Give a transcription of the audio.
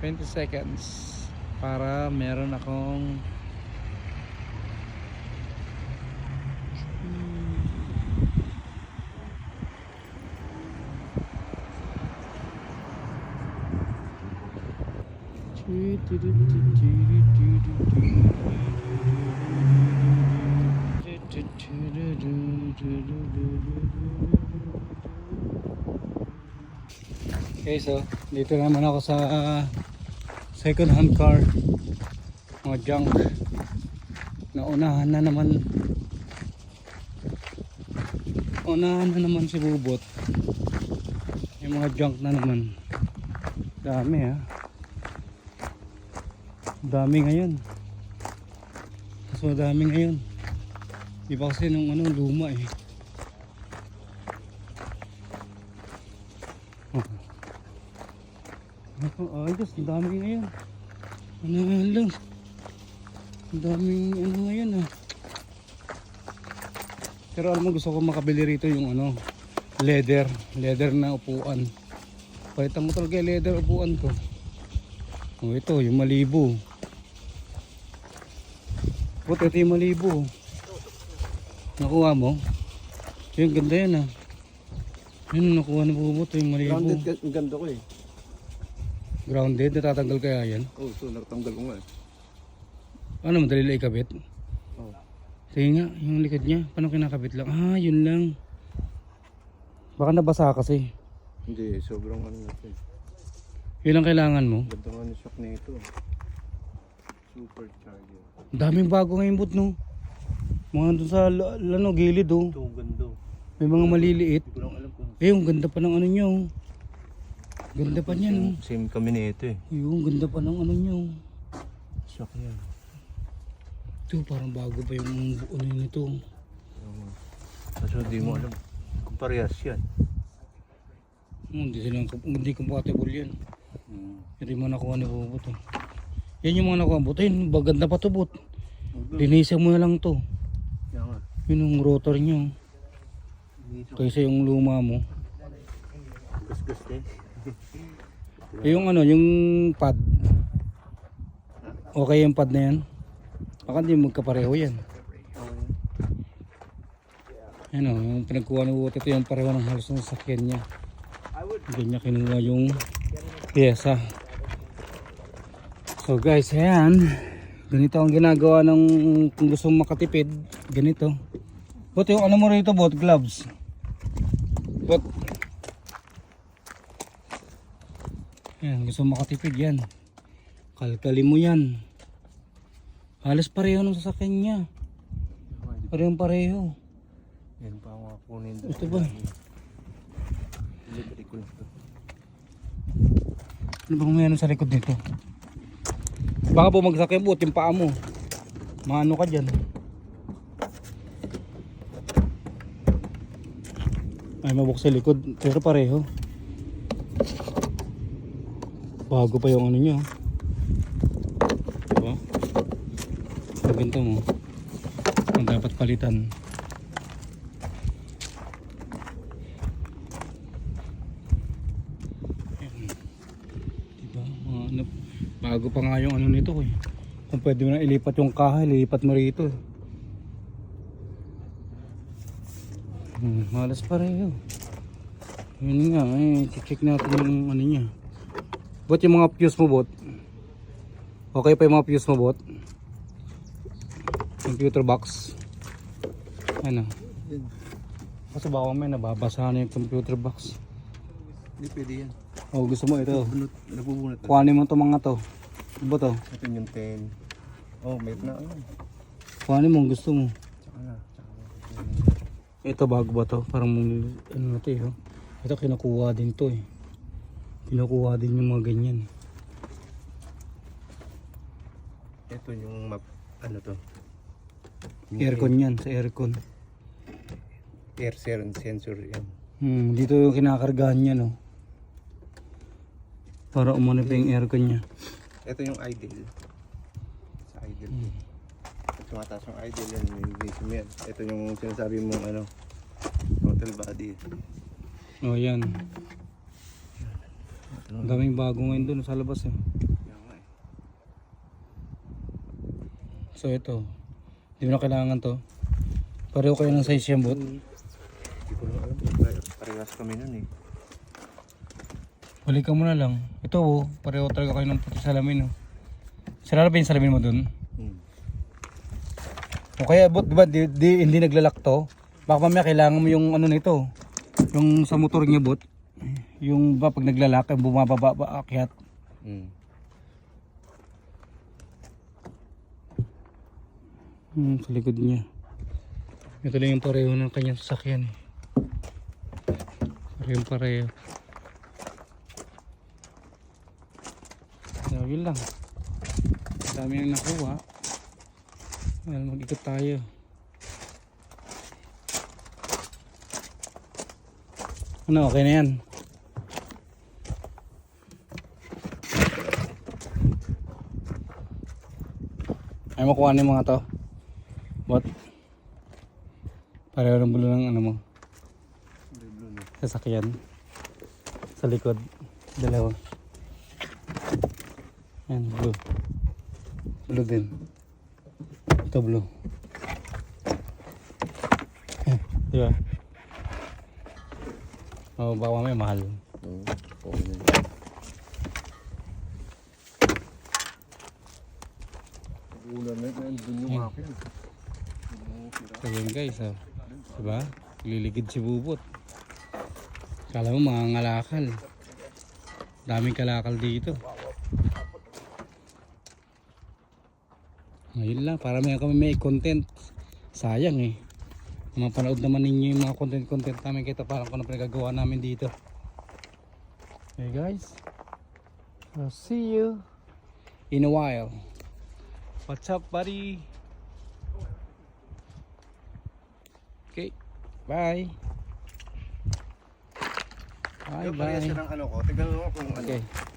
20 seconds para meron akong Okay, so dito naman ako sa second hand car. Mga junk. Naunahan na naman. Unahan na naman si Bubot. Yung mga junk na naman. Dami ha. Dami ngayon. Mas madami ngayon. Iba kasi nung ano, luma eh. Ako, ayos, ang dami ngayon. Ano nga lang. Ang daming ano ngayon ah. Pero alam mo gusto ko makabili rito yung ano, leather, leather na upuan. Palitan mo talaga yung leather upuan ko. Oh, ito, yung malibo. Puto, ito yung malibo. Nakuha mo? Yung ganda yan ah. Yun, nakuha na bubuto yung malibo. Grounded ganda ko eh. Grounded, natatanggal kaya yan? Oo, oh, so natanggal ko nga eh. Ano, madali lang ikabit? Oo. Sige nga, yung likod niya, paano kinakabit lang? Ah, yun lang. Baka nabasa kasi. Hindi, sobrang ano na ito eh. Yun ang kailangan mo. Ganda nga ng shock na ito. Super charger. Ang daming bago ngayon bot, no? Mga doon sa lano, gilid, oh. Ito, ganda. May mga maliliit. Hindi ko lang alam kung Eh, yung ganda pa ng ano niya, oh. Ganda pa niyan, oh. Same kami na ito eh. Yung ganda pa ng ano niya, oh. Shock yan. Ito, parang bago pa yung ano nito. Kaso di mo alam kung parehas yan. Oh, hindi sila, hindi compatible yan. Hmm. Hindi mo nakuha ni Bubot, oh. Yan yung mga nakuha, bot. Ayun, baganda pa to, bot. Huwag Linisan mo na lang to. Yan nga. Yun yung rotor niyo. Dito. Kaysa yung luma mo. Gas-gas din. Eh, yung ano, yung pad. Okay yung pad na yan. Baka hindi magkapareho yan. Yan o, yung pinagkuha ni Wote, ito yung pareho ng halos ng sakyan niya. Hindi niya kinuha yung pyesa. So guys, ayan. Ganito ang ginagawa ng kung gusto makatipid. Ganito. Bot, yung ano mo rito, bot, gloves. Yan, gusto makatipid yan. Kalkali mo yan. Halos pareho ng sasakyan niya. Parehong pareho. Yan pa ako kunin doon. Ito ba? Libre ko lang. Ano bang meron sa likod nito? Baka bumagsak yung buot yung paa mo. Maano ka dyan. Ay mabuk sa likod pero pareho. Bago pa yung ano niya. Diba? Sa ganito mo. Ang dapat palitan. Diba? Mga ano, bago pa nga yung ano nito eh. Kung pwede mo na ilipat yung kahay, ilipat mo rito. eh. Hmm, malas pareho. Yun nga, eh, check natin yung ano niya. Bot yung mga fuse mo, bot. Okay pa yung mga fuse mo, bot. Computer box. Ano? Kasi baka may nababasa na yung computer box. Hindi pwede yan. Oh, gusto mo ito. Bunot, nabubunot. na. Kuhanin mo itong mga to. Ano to? Ito yung 10. Oh, may na ano. Kuhanin mo ang gusto mo. Tsaka na. Ito bago ba to? Parang ano na to eh. oh. Ito kinukuha din to eh. Kinukuha din yung mga ganyan. Ito yung map, ano to? Yung Aircon yan, sa aircon. Air sen- sensor yan. Hmm, dito yung kinakargahan niya no. Para umano pa yung aircon niya. Ito yung idle. Sa idle. Hmm. Tumataas yung idle yan, yan. Ito yung sinasabi mong ano, throttle body. Oh yan. Ang daming bago ngayon doon sa labas eh. So ito, hindi mo na kailangan to. Pareho kayo ng size yung boot. Hindi parehas kami nun eh. Balikan mo na lang. Ito oh, pareho talaga kayo ng puti salamin oh. Sarap ba yung salamin mo dun? Hmm. O kaya boot, diba, di, di, hindi naglalak to? Baka mamaya kailangan mo yung ano nito, yung sa motor niya boot. Yung ba pag naglalak, yung bumababa ba akyat. Hmm. Hmm, sa likod niya. Ito lang yung pareho ng kanyang sasakyan eh. Pareho pareho. So, yun lang. Ang dami nang nakuha. Well, mag-ikot tayo. Ano, okay na yan. Ay, makuha yung mga to. What? Pareho ng bulo ng ano mo. Sasakyan. Sa likod. Dalawa. Yan, blue. Blue din. Ito blue. Eh, di ba? Oh, baka may mahal. Oo. Okay na yun. Ulan na yun. Doon yung akin. So yun guys, oh. diba? Liligid si Bubot. Kala mo mga ngalakal. Daming kalakal dito. Ngayon lang, para may kami may content. Sayang eh. Mapanood naman ninyo yung mga content-content namin kita parang kung ano pinagagawa namin dito. Okay guys. I'll see you in a while. What's up buddy? Okay. Bye. Bye Yung parehas bye. siya ng ano ko. Tignan mo kung ano. Okay.